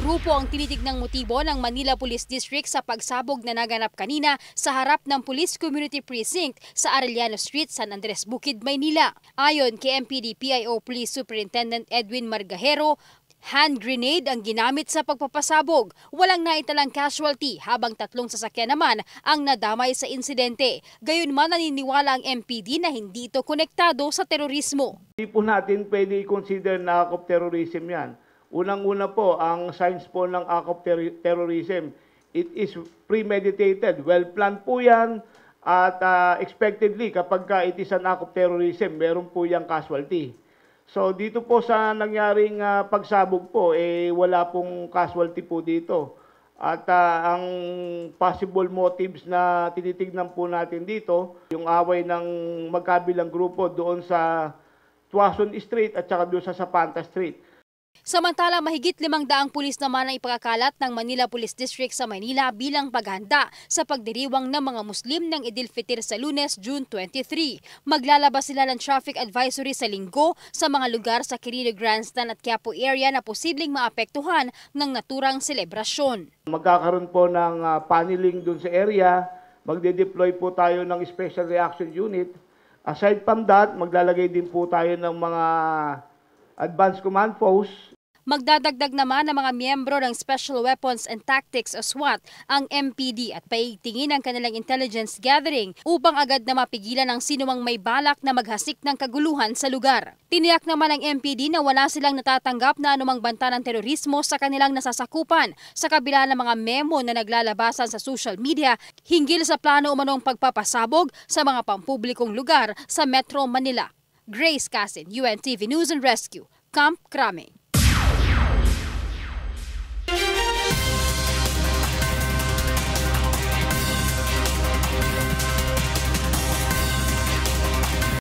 grupo ang tinitignang motibo ng Manila Police District sa pagsabog na naganap kanina sa harap ng Police Community Precinct sa Arellano Street, San Andres Bukid, Maynila. Ayon kay MPD PIO Police Superintendent Edwin Margahero, Hand grenade ang ginamit sa pagpapasabog. Walang naitalang casualty habang tatlong sasakyan naman ang nadamay sa insidente. Gayunman naniniwala ang MPD na hindi ito konektado sa terorismo. Hindi po natin pwede i-consider na act of terrorism yan. Unang-una po, ang signs po ng act of ter- terrorism, it is premeditated. Well-planned po yan at ah, expectedly kapag ka it is an act of terrorism, meron po yung casualty. So dito po sa nangyaring ah, pagsabog po, eh, wala pong casualty po dito. At ah, ang possible motives na tinitignan po natin dito, yung away ng magkabilang grupo doon sa Tuason Street at saka doon sa Zapanta Street. Samantala, mahigit limang daang pulis naman ang ipakakalat ng Manila Police District sa Manila bilang paghanda sa pagdiriwang ng mga Muslim ng Idil Fitir sa lunes, June 23. Maglalabas sila ng traffic advisory sa linggo sa mga lugar sa Quirino Grandstand at Quiapo area na posibleng maapektuhan ng naturang selebrasyon. Magkakaroon po ng ah, paneling doon sa area, magde-deploy po tayo ng Special Reaction Unit. Aside from that, maglalagay din po tayo ng mga advanced command posts Magdadagdag naman ng mga miyembro ng Special Weapons and Tactics o SWAT ang MPD at paigtingin ang kanilang intelligence gathering upang agad na mapigilan ang sinumang may balak na maghasik ng kaguluhan sa lugar. Tiniyak naman ng MPD na wala silang natatanggap na anumang banta ng terorismo sa kanilang nasasakupan sa kabila ng mga memo na naglalabasan sa social media hinggil sa plano umanong pagpapasabog sa mga pampublikong lugar sa Metro Manila. Grace Casin, UNTV News and Rescue, Camp Crame.